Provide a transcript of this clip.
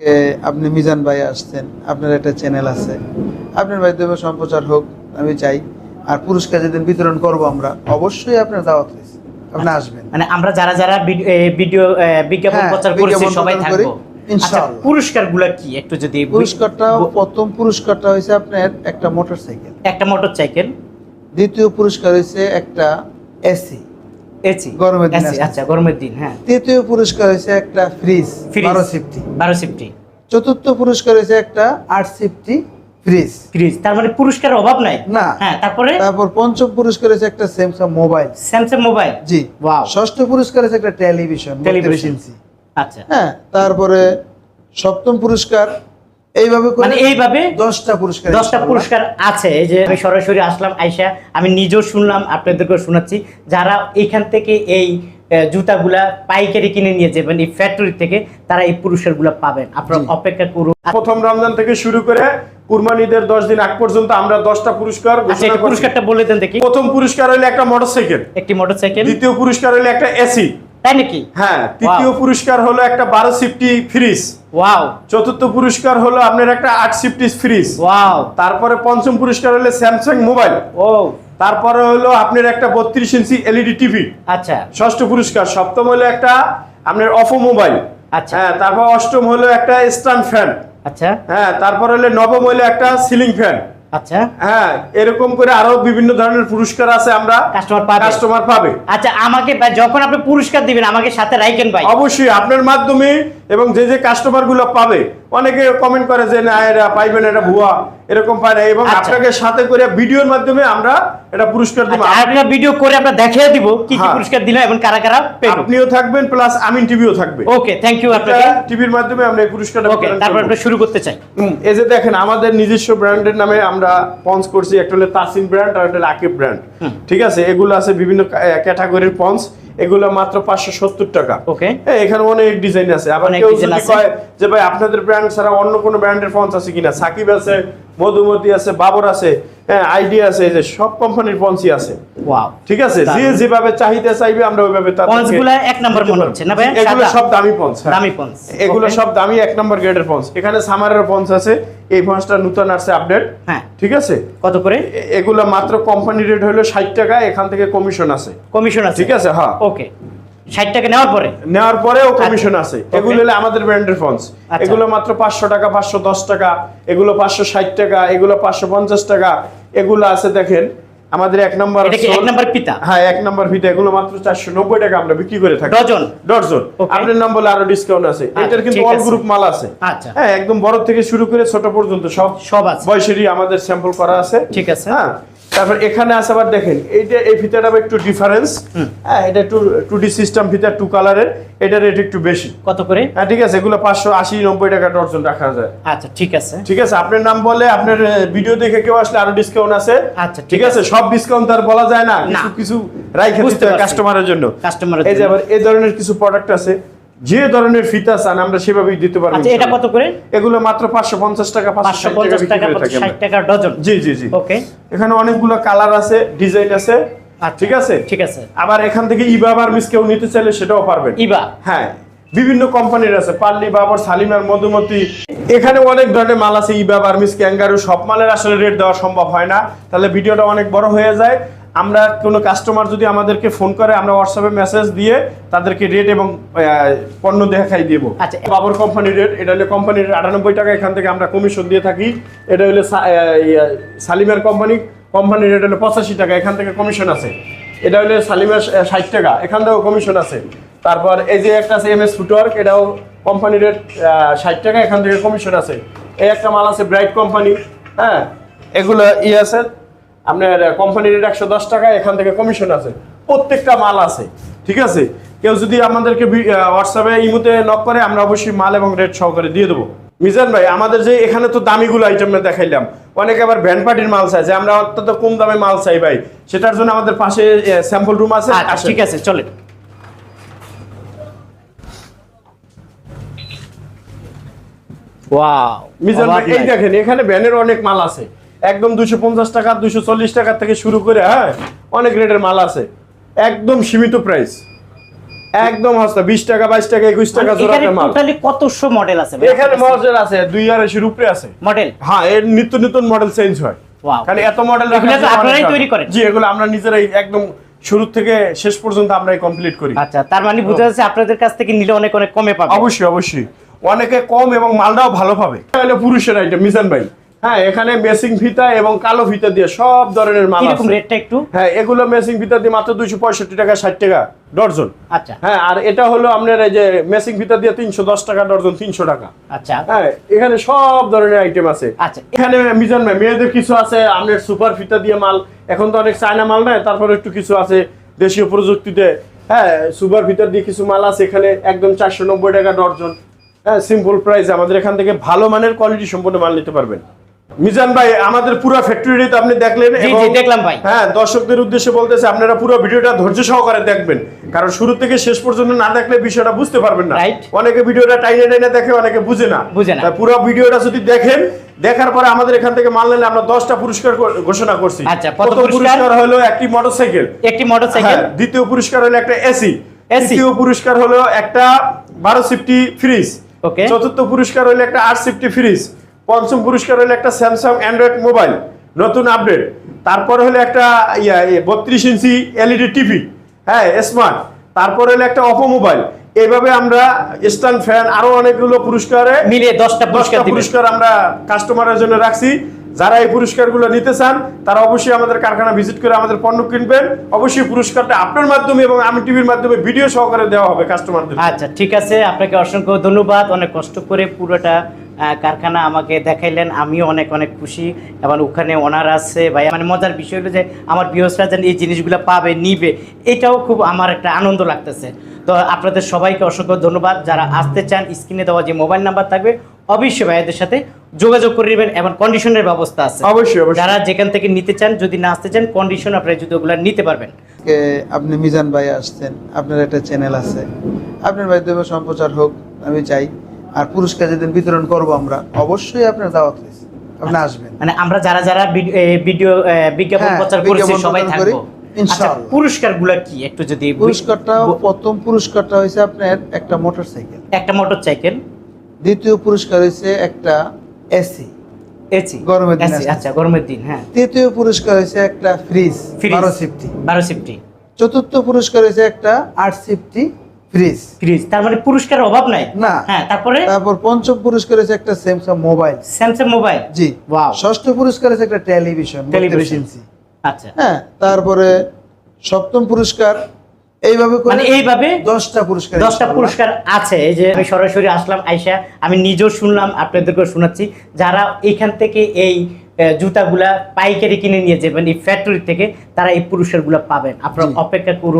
এ, আপনি মিজান ভাই আসছেন আপনার একটা চ্যানেল আছে। আপনার মাধ্যমে সম্প্রচার হোক আমি চাই। আর পুরস্কার যেদিন বিতরণ করব আমরা অবশ্যই আপনার দাওয়াত রয়েছে। আপনি আসবেন। মানে আমরা যারা যারা ভিডিও বিজ্ঞাপন হ্যাঁ, প্রচার করেছি সবাই থাকব। আচ্ছা ইনশাআল্লাহ। পুরস্কারগুলো কি? একটু যদি পুরস্কারটা প্রথম পুরস্কারটা হয়েছে আপনার একটা মোটরসাইকেল একটা মোটরসাইকেল দ্বিতীয় পুরস্কার হয়েছে একটা এসি। এসি। গরমের দিন আচ্ছা গরমের দিন হ্যাঁ। তৃতীয় পুরস্কার হয়েছে একটা ফ্রিজ ফ্রিজ বারো সিফটি। বারো সিফটি। চতুর্থ পুরস্কার হয়েছে একটা আট সিফটি ফ্রিজ। ফ্রিজ তার মানে পুরস্কারের অভাব নাই? না। হ্যাঁ তারপরে? তারপর পঞ্চম পুরস্কার হয়েছে একটা স্যামসাং মোবাইল স্যামসাং মোবাইল জি. ষষ্ঠ পুরস্কার হয়েছে একটা টেলিভিশন টেলিভিশন আচ্ছা। হ্যাঁ তারপরে সপ্তম পুরস্কার এইভাবে মানে এইভাবে দশটা পুরস্কার দশটা পুরস্কার আছে। এই যে আমি সরাসরি আসলাম আইসা আমি নিজেও শুনলাম আপনাদেরকেও শোনাচ্ছি। যারা এখান থেকে এই জুতাগুলা পাইকারি কিনে নিয়ে যাবেন এই ফ্যাক্টরি থেকে তারা এই পুরস্কারগুলো পাবেন। আপনারা অপেক্ষা করুন। প্রথম রমজান থেকে শুরু করে কুরবানিদের দশ দিন আগ পর্যন্ত আমরা দশটা পুরস্কার আচ্ছা। পুরস্কারটা বলে দেন দেখি। প্রথম পুরস্কার হলো একটা মোটরসাইকেল একটি মোটরসাইকেল দ্বিতীয় পুরস্কার হলো একটা এসি। তাই নাকি? হ্যাঁ তৃতীয় পুরস্কার হলো একটা বারো সিফটি ফ্রিজ। ওয়াও চতুর্থ পুরস্কার হলো আপনার একটা আট সিফটি ফ্রিজ। ওয়াও তারপরে পঞ্চম পুরস্কার হলো স্যামসাং মোবাইল ও। তারপরে হলো আপনার একটা বত্রিশ ইঞ্চি এলইডি টিভি আচ্ছা। ষষ্ঠ পুরস্কার সপ্তম হলো একটা আপনার অফো মোবাইল আচ্ছা। হ্যাঁ তারপর অষ্টম হলো একটা স্ট্যান্ড ফ্যান আচ্ছা। হ্যাঁ তারপর হলো নবম হলো একটা সিলিং ফ্যান আচ্ছা। হ্যাঁ এরকম করে আরও বিভিন্ন ধরনের পুরস্কার আছে আমরা কাস্টমার পাবে। কাস্টমার পাবে। আচ্ছা আমাকে যখন আপনি পুরস্কার দিবেন আমাকে সাথে রাইকেন ভাই। অবশ্যই আপনার মাধ্যমে এবং যে যে কাস্টমারগুলো পাবে অনেকে কমেন্ট করে যে না এরা পাইবেন এটা ভুয়া। এরকম পায় না। এবং আচ্ছা। আপনাকে সাথে করে ভিডিওর মাধ্যমে আমরা এটা পুরস্কার দিব। আচ্ছা ভিডিও করে আমরা দেখিয়ে দিব কি কি হ্যাঁ। পুরস্কার দিলাম এবং কারা কারা পেল। আপনিও থাকবেন প্লাস আমিন টিভিও থাকবে। ওকে থ্যাংক ইউ আপনাকে। টিভির মাধ্যমে আমরা এই পুরস্কারটা ওকে তারপর আমরা শুরু করতে চাই। এই যে দেখেন আমাদের নিজস্ব ব্র্যান্ডের নামে আমরা পন্স করছি। একটা হলো তাসিন ব্র্যান্ড আর একটা হলো আকিব ব্র্যান্ড। ঠিক আছে? এগুলো আছে বিভিন্ন ক্যাটাগরির পন্স। এগুলো মাত্র পাঁচশো সত্তর টাকা। ওকে হ্যাঁ, এখানে অনেক ডিজাইন আছে। আবার কেউ যদি কয় যে ভাই আপনাদের ব্র্যান্ড ছাড়া অন্য কোনো ব্র্যান্ডের ফোন আছে কিনা? সাকিব আছে মধুমতি আছে বাবর আছে হ্যাঁ আইডিয়া আছে এই যে সব কোম্পানির পন্সই আছে। ওয়াও ঠিক আছে? যে যেভাবে চাহিদা চাইবে আমরা ওইভাবে পন্সগুলা এক নাম্বার মনে হচ্ছে না ভাই? এগুলো সব দামি পন্স হ্যাঁ। দামি পন্স এগুলো সব দামি এক নম্বর গ্রেডের পন্স এখানে সামারের পন্স আছে এই পন্সটা নতুন আসছে আপডেট হ্যাঁ। ঠিক আছে? কত করে? এগুলো মাত্র কোম্পানি রেট হলো ষাট টাকা এখান থেকে কমিশন আছে। কমিশন আছে। ঠিক আছে? হ্যাঁ। ওকে ষাট টাকা নেওয়ার পরে? নেওয়ার পরেও কমিশন আছে। এগুলো হলো আমাদের ব্র্যান্ডের ফন্স আচ্ছা। এগুলো মাত্র পাঁচশো টাকা পাঁচশো দশ টাকা এগুলো পাঁচশো ষাট টাকা এগুলো পাঁচশো পঞ্চাশ টাকা এগুলো আছে দেখেন আমাদের এক নম্বর এটা এক নাম্বার পিতা? হ্যাঁ এক নম্বর এগুলো মাত্র চারশো নব্বই টাকা আমরা বিক্রি করে থাকি। ডজন? ডজন। আপনার নাম বলে আরও ডিসকাউন্ট আছে। আচ্ছা, এটার কিন্তু ঠিক অল গ্রুপ মাল আছে। আচ্ছা। হ্যাঁ একদম বড় থেকে শুরু করে ছোট পর্যন্ত সব সব আছে। বয়সেরই আমাদের স্যাম্পল করা আছে। ঠিক আছে। হ্যাঁ তারপর এখানে আছে আবার দেখেন এইটা এই ফিতাটা আবার একটু ডিফারেন্স হ্যাঁ এটা একটু টু ডি সিস্টেম ফিতা টু কালারের এটা রেট একটু বেশি। কত করে? হ্যাঁ ঠিক আছে এগুলো পাঁচশো আশি নব্বই টাকা ডর্জন রাখা যায়। আচ্ছা ঠিক আছে। ঠিক আছে আপনার নাম বলে আপনার ভিডিও দেখে কেউ আসলে আরও ডিসকাউন্ট আছে। আচ্ছা, ঠিক আছে সব ডিসকাউন্ট আর বলা যায় না। কিছু কিছু রাইখে দিতে। কাস্টমারের জন্য। কাস্টমারের এই যে আবার এই ধরনের কিছু প্রোডাক্ট আছে। যে ধরনের ফিতা চান আমরা সেভাবেই দিতে পারব আচ্ছা এটা কত করে? এগুলো মাত্র পাঁচশো পঞ্চাশ টাকা পাঁচশো পাঁচশো পঞ্চাশ টাকা ষাট টাকা ডজন? জি জি জি। ওকে। এখানে অনেকগুলো কালার আছে ডিজাইন আছে। আচ্ছা, ঠিক আছে? ঠিক আছে। আবার এখান থেকে ইবা বার্মিস কেউ নিতে চাইলে সেটাও পারবেন। ইবা? হ্যাঁ বিভিন্ন কোম্পানির আছে পার্লি বাবর সালিমার মধুমতি। এখানে অনেক ধরনের মাল আছে ইবা বার্মিস ক্যাঙ্গারু সব মালের আসলে রেট দেওয়া সম্ভব হয় না। তাহলে ভিডিওটা অনেক বড় হয়ে যায়। আমরা কোনো কাস্টমার যদি আমাদেরকে ফোন করে আমরা হোয়াটসঅ্যাপে মেসেজ দিয়ে তাদেরকে রেট এবং পণ্য দেখাই দেবো। আচ্ছা। বাবর কোম্পানির রেট এটা হলে কোম্পানির আটানব্বই টাকা এখান থেকে আমরা কমিশন দিয়ে থাকি। এটা হলে সা- আহ, ইয়া, কোম্পানি কোম্পানির রেট হলো পঁচাশি টাকা এখান থেকে কমিশন আছে। এটা হলে সালিমার ষাট টাকা এখান থেকেও কমিশন আছে। তারপর এই যে একটা আছে এম এস ফুটওয়ার্ক এটাও কোম্পানির রেট ষাট টাকা এখান থেকে কমিশন আছে। এই একটা মাল আছে ব্রাইট কোম্পানি হ্যাঁ? এগুলো ই আছে আপনার কোম্পানির রেট একশো দশ টাকা এখান থেকে কমিশন আছে। প্রত্যেকটা মাল আছে ঠিক আছে? কেউ যদি আমাদেরকে হোয়াটসঅ্যাপে ইমুতে নক করে আমরা অবশ্যই মাল এবং রেট সহকারে দিয়ে দেবো। মিজান ভাই আমাদের যে এখানে তো দামিগুলো আইটেম দেখাইলাম অনেকে আবার ভ্যান পার্টির মাল চাই যে আমরা অত্যন্ত কম দামে মাল চাই ভাই। সেটার জন্য আমাদের পাশে স্যাম্পল রুম আছে আচ্ছা ঠিক আছে চলে ওয়াও মিজান ভাই এই দেখেন এখানে ভ্যানের অনেক মাল আছে। একদম দুশো পঞ্চাশ টাকা দুশো চল্লিশ টাকা থেকে শুরু করে হ্যাঁ অনেক রেটের মাল আছে। একদম সীমিত প্রাইস একদম হস্তা বিশ টাকা বাইশ টাকা একুশ টাকা মানে মাল। টোটালি কতশো মডেল আছে এখানে মডেল আছে দুই আড়াইশোর উপরে আছে। মডেল হ্যাঁ এর নিত্য নতুন মডেল চেঞ্জ হয়। কারণ এত মডেল আপনারাই তৈরি করেন? জি এগুলো আমরা নিজেরাই একদম শুরু থেকে শেষ পর্যন্ত আমরাই কমপ্লিট করি। আচ্ছা তার মানে বোঝা যাচ্ছে আপনাদের কাছ থেকে নিলে অনেক অনেক কমে পাবে। অবশ্যই অবশ্যই। অনেকে কম এবং মালটাও ভালো পাবে। পুরুষের আইটেম মিজান ভাই। হ্যাঁ এখানে মেসিং ফিতা এবং কালো ফিতা দিয়ে সব ধরনের মাল এরকম আছে। রেটটা একটু? হ্যাঁ এগুলো মেসিং ফিতা দিয়ে মাত্র দুইশো পঁয়ষট্টি টাকা ষাট টাকা ডর্জন। আচ্ছা। হ্যাঁ আর এটা হলো আপনার এই যে মেসিং ফিতা দিয়ে তিনশো দশ টাকা ডর্জন তিনশো টাকা। আচ্ছা। হ্যাঁ এখানে সব ধরনের আইটেম আছে। আচ্ছা। এখানে মিজান ভাই মেয়েদের কিছু আছে আপনার সুপার ফিতা দিয়ে মাল। এখন তো অনেক চায়না মাল নেয় তারপরে একটু কিছু আছে দেশীয় প্রযুক্তিতে। হ্যাঁ সুপার ফিতা দিয়ে কিছু মাল আছে এখানে একদম চারশো নব্বই টাকা ডর্জন। হ্যাঁ সিম্পল প্রাইস আমাদের এখান থেকে ভালো মানের কোয়ালিটি সম্পন্ন মাল নিতে পারবেন। মিজান ভাই আমাদের পুরো ফ্যাক্টরি তো আপনি দেখলেন জি, জি, দেখলাম ভাই। হ্যাঁ দর্শকদের উদ্দেশ্যে বলতেছে আপনারা পুরো ভিডিওটা ধৈর্য সহকারে দেখবেন। কারণ শুরু থেকে শেষ পর্যন্ত না দেখলে বিষয়টা বুঝতে পারবেন না। অনেকে ভিডিওটা টাইনে টাইনে দেখে অনেকে বুঝে না। বুঝে না। তাই পুরো ভিডিওটা যদি দেখেন দেখার পরে আমাদের এখান থেকে মাল নিলে আমরা দশটা পুরস্কার ঘোষণা করছি। আচ্ছা, প্রথম পুরস্কার? হলো একটি মোটরসাইকেল একটি মোটরসাইকেল হ্যাঁ, দ্বিতীয় পুরস্কার হলো একটা এসি তৃতীয় পুরস্কার হলো একটা বারো সিফটি ফ্রিজ Okay. চতুর্থ পুরস্কার হলো একটা আট সিফটি ফ্রিজ পঞ্চম পুরস্কার হলো একটা স্যামসাং অ্যান্ড্রয়েড মোবাইল নতুন আপডেট তারপরে হলো একটা ইয়া বত্রিশ ইঞ্চি এলইডি টিভি হ্যাঁ স্মার্ট তারপরে হলো একটা অপো মোবাইল এইভাবে আমরা স্ট্যান্ড ফ্যান আরও অনেকগুলো পুরস্কারে মিলিয়ে দশটা পুরস্কার দশটা পুরস্কার আমরা কাস্টমারের জন্য রাখছি। যারা এই পুরস্কারগুলো নিতে চান তারা অবশ্যই আমাদের কারখানা ভিজিট করে আমাদের পণ্য কিনবেন। অবশ্যই পুরস্কারটা আপনার মাধ্যমে এবং আমি টিভির মাধ্যমে ভিডিও সহকারে দেওয়া হবে কাস্টমারদের আচ্ছা ঠিক আছে। আপনাকে অসংখ্য ধন্যবাদ। অনেক কষ্ট করে পুরোটা কারখানা আমাকে দেখাইলেন আমিও অনেক অনেক খুশি। এবং ওখানে ওনার আছে ভাই মানে মজার বিষয় হলো যে আমার বিহসরা যেন এই জিনিসগুলো পাবে নিবে এটাও খুব আমার একটা আনন্দ লাগতেছে। তো আপনাদের সবাইকে অসংখ্য ধন্যবাদ। যারা আসতে চান স্ক্রিনে দেওয়া যে মোবাইল নাম্বার থাকবে অবশ্যই ভাইয়াদের সাথে যোগাযোগ করে নেবেন এবং কন্ডিশনের ব্যবস্থা আছে। অবশ্যই অবশ্যই। যারা যেখান থেকে নিতে চান যদি না আসতে চান কন্ডিশন আপনারা জুতোগুলো নিতে পারবেন। আপনি মিজান ভাই আসছেন আপনার একটা চ্যানেল আছে। আপনার মাধ্যমে সম্প্রচার হোক আমি চাই। আর পুরস্কার যেদিন বিতরণ করব আমরা অবশ্যই আপনার দাওয়াত রয়েছে। আপনি আসবেন। মানে আমরা যারা যারা ভিডিও বিজ্ঞাপন হ্যাঁ, প্রচার করেছি সবাই থাকব। ইনশাআল্লাহ। আচ্ছা পুরস্কারগুলো কি? একটু যদি পুরস্কারটা প্রথম পুরস্কারটা আপনার একটা মোটরসাইকেল। একটা মোটরসাইকেল। দ্বিতীয় পুরস্কার হয়েছে একটা এসি। এসি। গরমের দিন আচ্ছা গরমের দিন হ্যাঁ। তৃতীয় পুরস্কার হয়েছে একটা ফ্রিজ সিফটি। সিফটি। চতুর্থ পুরস্কার হয়েছে একটা আট সিফটি। ফ্রিজ। ফ্রিজ। তার মানে পুরস্কারের অভাব নাই? না। হ্যাঁ তারপরে? তারপর পঞ্চম পুরস্কার হয়েছে একটা স্যামসাং মোবাইল স্যামসাং মোবাইল জি। Wow. ষষ্ঠ পুরস্কার হয়েছে একটা টেলিভিশন টেলিভিশন আচ্ছা। হ্যাঁ তারপরে সপ্তম পুরস্কার। এইভাবে মানে এইভাবে দশটা পুরস্কার দশটা পুরস্কার আছে। এই যে আমি সরাসরি আসলাম আইসা আমি নিজেও শুনলাম আপনাদেরকেও শোনাচ্ছি। যারা এখান থেকে এই জুতাগুলা পাইকারি কিনে নিয়ে যাবেন এই ফ্যাক্টরি থেকে তারা এই পুরস্কারগুলো পাবেন। আপনারা। অপেক্ষা করুন।